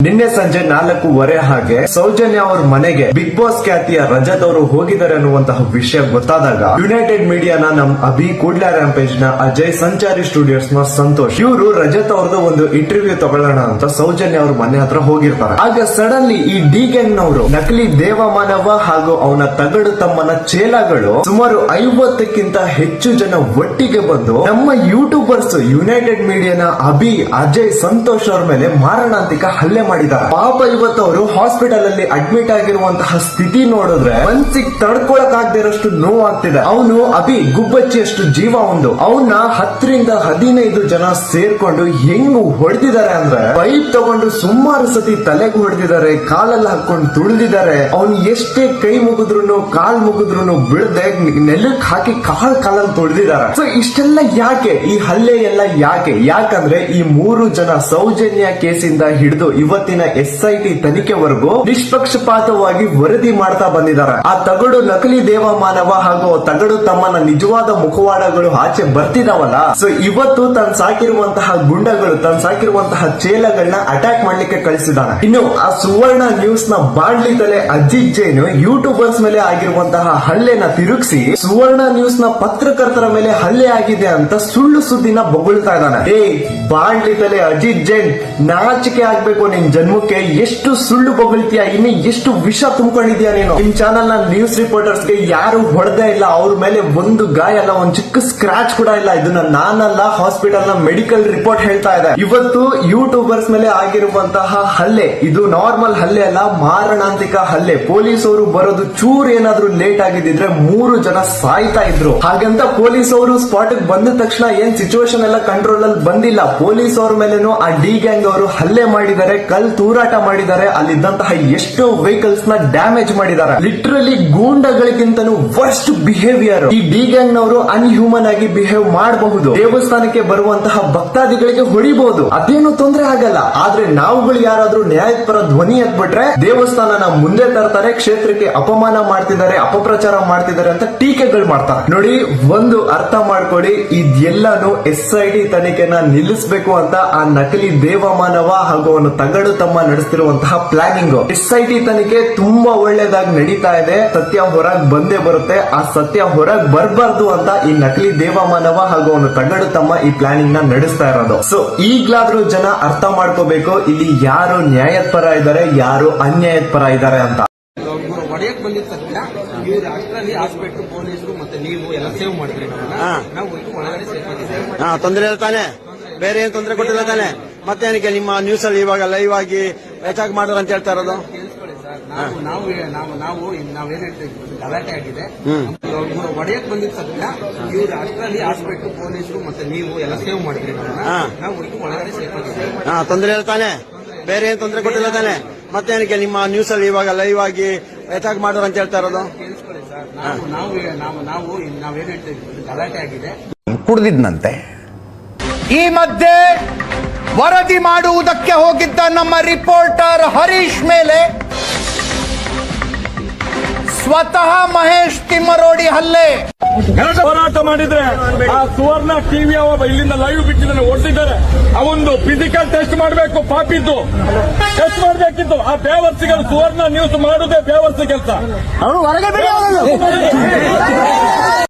ನಿನ್ನೆ ಸಂಜೆ ನಾಲ್ಕೂವರೆ ಹಾಗೆ ಸೌಜನ್ಯ ಅವ್ರ ಮನೆಗೆ ಬಿಗ್ ಬಾಸ್ ಖ್ಯಾತಿಯ ರಜತ್ ಅವರು ಹೋಗಿದ್ದಾರೆ ಅನ್ನುವಂತಹ ವಿಷಯ ಗೊತ್ತಾದಾಗ ಯುನೈಟೆಡ್ ಮೀಡಿಯಾನ ನಮ್ ಅಭಿ ಕೂಡ್ಲಾ ರ್ಯಾಂಪೇಜ್ನ ಅಜಯ್ ಸಂಚಾರಿ ಸ್ಟುಡಿಯೋಸ್ನ ಸಂತೋಷ್ ಇವರು ರಜತ್ ಅವ್ರದ್ದು ಒಂದು ಇಂಟರ್ವ್ಯೂ ತಗೊಳ್ಳೋಣ ಅಂತ ಸೌಜನ್ಯ ಅವ್ರ ಮನೆ ಹತ್ರ ಹೋಗಿರ್ತಾರೆ. ಆಗ ಸಡನ್ಲಿ ಈ ಡಿ ಗ್ಯಾಂಗ್ ನವರು ನಕಲಿ ದೇವಮಾನವ ಹಾಗೂ ಅವನ ತಗಡು ತಮ್ಮನ ಚೇಲಗಳು ಸುಮಾರು ಐವತ್ತಕ್ಕಿಂತ ಹೆಚ್ಚು ಜನ ಒಟ್ಟಿಗೆ ಬಂದು ನಮ್ಮ ಯೂಟ್ಯೂಬರ್ಸ್ ಯುನೈಟೆಡ್ ಮೀಡಿಯಾನ ಅಭಿ, ಅಜಯ್, ಸಂತೋಷ್ ಅವ್ರ ಮೇಲೆ ಮಾರಣಾಂತಿಕ ಹಲ್ಲೆ ಮಾಡಿದ್ದಾರೆ. ಪಾಪ ಇವತ್ತು ಅವರು ಹಾಸ್ಪಿಟಲ್ ಅಲ್ಲಿ ಅಡ್ಮಿಟ್ ಆಗಿರುವಂತಹ ಸ್ಥಿತಿ ನೋಡಿದ್ರೆ ಮನ್ಸಿಗೆ ತಡ್ಕೊಳಕ್ ಆಗದಿರೋಷ್ಟು ನೋವಾಗ್ತಿದೆ. ಅವನು ಅಭಿ ಗುಬ್ಬಚ್ಚಿಯಷ್ಟು ಜೀವ ಒಂದು ಅವನ್ನ ಹತ್ತರಿಂದ ಹದಿನೈದು ಜನ ಸೇರ್ಕೊಂಡು ಹೆಂಗ್ ಹೊಡೆದಿದ್ದಾರೆ ಅಂದ್ರೆ ಪೈಪ್ ತಗೊಂಡು ಸುಮಾರು ಸತಿ ತಲೆಗೆ ಹೊಡೆದಿದ್ದಾರೆ, ಕಾಲಲ್ಲಿ ಹಾಕೊಂಡು ತುಳಿದಿದ್ದಾರೆ. ಅವ್ನು ಎಷ್ಟೇ ಕೈ ಮುಗಿದ್ರು ಕಾಲ್ ಮುಗಿದ್ರು ಬಿಡದೆ ನೆಲಕ್ ಹಾಕಿ ಕಾಲ್ ಕಾಲಲ್ಲಿ ತುಳಿದಿದ್ದಾರೆ. ಸೊ ಇಷ್ಟೆಲ್ಲ ಯಾಕೆ? ಈ ಹಲ್ಲೆ ಎಲ್ಲ ಯಾಕೆ? ಯಾಕಂದ್ರೆ ಈ ಮೂರು ಜನ ಸೌಜನ್ಯ ಕೇಸಿಂದ ಹಿಡಿದು ಇವತ್ತಿನ ಟಿ ತನಿಖೆವರೆಗೂ ನಿಷ್ಪಕ್ಷಪಾತವಾಗಿ ವರದಿ ಮಾಡ್ತಾ ಬಂದಿದ್ದಾರೆ. ಆ ತಗಡು ನಕಲಿ ದೇವಮಾನವ ಹಾಗೂ ತಗಡು ತಮ್ಮನ ನಿಜವಾದ ಮುಖವಾಡಗಳು ಆಚೆ ಬರ್ತಿದಾವಲ್ಲ ಸೊ ಇವತ್ತು ತನ್ ಸಾಕಿರುವಂತಹ ಗುಂಡಗಳು, ತನ್ ಸಾಕಿರುವಂತಹ ಚೇಲಗಳನ್ನ ಅಟ್ಯಾಕ್ ಮಾಡ್ಲಿಕ್ಕೆ ಕಳಿಸಿದಾನೆ ಇನ್ನು ಆ ಸುವರ್ಣ ನ್ಯೂಸ್ನ ಬಾಂಡ್ಲಿ ತಲೆ ಅಜಿತ್ ಜೈನ್ ಯೂಟ್ಯೂಬರ್ಸ್ ಮೇಲೆ ಆಗಿರುವಂತಹ ಹಲ್ಲೆನ ತಿರುಗಿಸಿ ಸುವರ್ಣ ನ್ಯೂಸ್ನ ಪತ್ರಕರ್ತರ ಮೇಲೆ ಹಲ್ಲೆ ಆಗಿದೆ ಅಂತ ಸುಳ್ಳು ಸುದ್ದಿನ ಬೊಗಳ್ತಾ ಇದ್ದಾನೆ. ಏ ಬಾಂಡ್ಲಿ ತಲೆ ಅಜಿತ್ ಜೈನ್, ನಾಚಿಕೆ ಆಗ್ಬೇಕು ನಿನ್ ಜನ್ಮಕ್ಕೆ ಎಷ್ಟು ಸುಳ್ಳು ಬೊಗಳ್ತೀಯ? ಇನ್ನು ಎಷ್ಟು ವಿಷ ತುಂಬಿಕೊಂಡಿದ್ಯಾ ನೀನು? ನಿಮ್ ಚಾನಲ್ನ ನ್ಯೂಸ್ ರಿಪೋರ್ಟರ್ಸ್ಗೆ ಯಾರು ಹೊಡೆದೇ ಇಲ್ಲ, ಅವ್ರ ಮೇಲೆ ಒಂದು ಗಾಯ ಅಲ್ಲ, ಒಂದ್ ಚಿಕ್ಕ ಸ್ಕ್ರಾಚ್ ಕೂಡ ಇಲ್ಲ. ಇದನ್ನ ನಾನಲ್ಲ ಹಾಸ್ಪಿಟಲ್ನ ಮೆಡಿಕಲ್ ರಿಪೋರ್ಟ್ ಹೇಳ್ತಾ ಇದೆ ಇವತ್ತು ಯೂಟ್ಯೂಬರ್ಸ್ ಮೇಲೆ ಆಗಿರುವಂತಹ ಹಲ್ಲೆ, ಇದು ನಾರ್ಮಲ್ ಹಲ್ಲೆ ಅಲ್ಲ, ಮಾರಣಾಂತಿಕ ಹಲ್ಲೆ. ಪೊಲೀಸ್ ಅವರು ಬರೋದು ಚೂರ್ ಏನಾದ್ರೂ ಲೇಟ್ ಆಗಿದ್ದಿದ್ರೆ ಮೂರು ಜನ ಸಾಯ್ತಾ ಇದ್ರು. ಹಾಗಂತ ಪೊಲೀಸ್ ಅವರು ಸ್ಪಾಟ್ ಬಂದ ತಕ್ಷಣ ಏನ್ ಸಿಚುವೇಶನ್ ಎಲ್ಲ ಕಂಟ್ರೋಲ್ ಅಲ್ಲಿ ಬಂದಿಲ್ಲ. ಪೊಲೀಸ್ ಅವ್ರ ಮೇಲೇನು ಆ ಡಿ ಗ್ಯಾಂಗ್ ಅವರು ಹಲ್ಲೆ ಮಾಡಿದ್ದಾರೆ ಕಲ್ ತೂರಾಟ ಮಾಡಿದ್ದಾರೆ. ಅಲ್ಲಿದ್ದಂತಹ ಎಷ್ಟೋ ವೆಹಿಕಲ್ಸ್ನ ಡ್ಯಾಮೇಜ್ ಮಾಡಿದ್ದಾರೆ. ಲಿಟ್ರಲಿ ಗೂಂಡಗಳಿಗಿಂತನೂ ವರ್ಸ್ಟ್ ಬಿಹೇವಿಯರ್ ಈ ಡಿ ಗ್ಯಾಂಗ್ ನವರು ಅನ್ಹ್ಯೂಮನ್ ಆಗಿ ಬಿಹೇವ್ ಮಾಡಬಹುದು. ದೇವಸ್ಥಾನಕ್ಕೆ ಬರುವಂತಹ ಭಕ್ತಾದಿಗಳಿಗೆ ಹೊಡಿಬಹುದು. ಅದೇನು ತೊಂದರೆ ಆಗಲ್ಲ. ಆದ್ರೆ ನಾವುಗಳು ಯಾರಾದ್ರೂ ನ್ಯಾಯಪರ ಧ್ವನಿ ಎತ್ಬಿಟ್ರೆ ದೇವಸ್ಥಾನನ ಮುಂದೆ ತರ್ತಾರೆ, ಕ್ಷೇತ್ರಕ್ಕೆ ಅಪಮಾನ ಮಾಡ್ತಿದ್ದಾರೆ, ಅಪಪ್ರಚಾರ ಮಾಡ್ತಿದ್ದಾರೆ ಅಂತ ಟೀಕೆಗಳು ಮಾಡ್ತಾರೆ. ನೋಡಿ, ಒಂದು ಅರ್ಥ ಮಾಡ್ಕೊಳ್ಳಿ. ಇದೆಲ್ಲಾನು ಎಸ್ ಐ ಟಿ ತನಿಖೆನ ನಿಲ್ಲಿಸಬೇಕು ಅಂತ ಆ ನಕಲಿ ದೇವಮಾನವ ಹಾಗೂ ಅವನು ತಗಡು ತಮ್ಮ ನಡೆಸ್ತಿರುವಂತಹ ಪ್ಲಾನಿಂಗ್ ಎಸ್ ಐ ಟಿ ತನಿಖೆ ತುಂಬಾ ಒಳ್ಳೇದಾಗಿ ನಡೀತಾ ಇದೆ. ಸತ್ಯ ಹೊರಗ್ ಬಂದೇ ಬರುತ್ತೆ. ಆ ಸತ್ಯ ಹೊರಗ್ ಬರ್ಬಾರ್ದು ಅಂತ ಈ ನಕಲಿ ದೇವಮಾನವ ಹಾಗೂ ಅವನು ತಗಡು ತಮ್ಮ ಈ ಪ್ಲಾನಿಂಗ್ನ ನಡೆಸ್ತಾ ಇರೋದು. ಸೊ ಈಗ್ಲಾದ್ರೂ ಜನ ಅರ್ಥ ಮಾಡ್ಕೋಬೇಕು. ಇಲ್ಲಿ ಯಾರು ನ್ಯಾಯದ ಪರ ಇದ್ದಾರೆ ಯಾರು ಅನ್ಯಾಯದ ಪರ ಇದ್ದಾರೆ ಅಂತ ಹೊಡೆಯಕ್ ಬಂದಿದ್ ಸತ್ಯ ಇವ್ರ ಅಷ್ಟರಲ್ಲಿ ಹಾಸ್ಪಿಟ್ಲ್ ಪೊಲೀಸರು ಮತ್ತೆ ನೀವು ಎಲ್ಲ ಸೇವ್ ಮಾಡಿದ್ರಿ. ನಾವು ಒಳಗಡೆ ಸೇವ್ ಆಗಿದ್ದೇವೆ ಹಾ ತೊಂದರೆ ಹೇಳ್ತಾನೆ ಬೇರೆ ಏನ್ ತೊಂದರೆ ಕೊಟ್ಟಿಲ್ಲ ತಾನೆ. ಮತ್ತೆ ಏನಕ್ಕೆ ನಿಮ್ಮ ನ್ಯೂಸ್ ಅಲ್ಲಿ ಇವಾಗ ಲೈವ್ ಆಗಿ ಅಟ್ಯಾಕ್ ಮಾಡೋದು ಅಂತ ಹೇಳ್ತಾ ಇರೋದು? ಸರ್. ನಾವು ನಾವು ನಾವು ನಾವು ನಾವೇನ್ ಹೇಳ್ತೀವಿ ಗಲಾಟೆ ಆಗಿದೆ. ಹೊಡೆಯಕ್ ಬಂದಿದ್ ಸತ್ಯ ಇವ್ರು ಅಷ್ಟರಲ್ಲಿ ಹಾಸ್ಪಿಟ್ಲ್ ಪೊಲೀಸರು ಮತ್ತೆ ನೀವು ಎಲ್ಲ ಸೇವ್ ಮಾಡಿದ್ರಿ. ನಾವು ಒಳಗಡೆ ಸೇಫ್ ಆಗಿದ್ದೇವೆ ತೊಂದರೆ ಹೇಳ್ತಾನೆ ಬೇರೆ ಏನ್ ತೊಂದರೆ ಕೊಟ್ಟಿಲ್ಲ ತಾನೆ? ಮತ್ತೆ ಏನಕ್ಕೆ ನಿಮ್ಮ ನ್ಯೂಸ್ ಅಲ್ಲಿ ಇವಾಗ ಲೈವ್ ಆಗಿ ಅಟ್ಯಾಕ್ ಮಾಡೋರು ಅಂತ ಹೇಳ್ತಾ ಇರೋದು? ಕೇಳಿಸ್ಕೊಳ್ಳಿ ಸರ್. ನಾವು ನಾವು ನಾವು ನಾವು ನಾವೇನ್ ಹೇಳ್ತೀವಿ ಗಲಾಟೆ ಆಗಿದೆ. ಕುಡಿದಿದ್ನಂತೆ. ಈ ಮಧ್ಯೆ ವರದಿ ಮಾಡುವುದಕ್ಕೆ ಹೋಗಿದ್ದ ನಮ್ಮ ರಿಪೋರ್ಟರ್ ಹರೀಶ್ ಮೇಲೆ ಸ್ವತಃ ಮಹೇಶ್ ತಿಮ್ಮರೋಡಿ ಹಲ್ಲೆ. ಹೋರಾಟ ಮಾಡಿದ್ರೆ ಆ ಸುವರ್ಣ ಟಿವಿ ಅವ ಇಲ್ಲಿಂದ ಲೈವ್ ಬಿಟ್ಟಿದ್ದಾನೆ ಓಡಿಸಿದ್ದಾರೆ ಅವೊಂದು ಫಿಸಿಕಲ್ ಟೆಸ್ಟ್ ಮಾಡಬೇಕು ಪಾಪಿದ್ದು. ಟೆಸ್ಟ್ ಮಾಡಬೇಕಿತ್ತು. ಆ ಬೇವರ್ಸಿಗಳು ಸುವರ್ಣ ನ್ಯೂಸ್ ಮಾಡುದೇ ಬೇವರ್ಸಿ ಕೆಲಸ.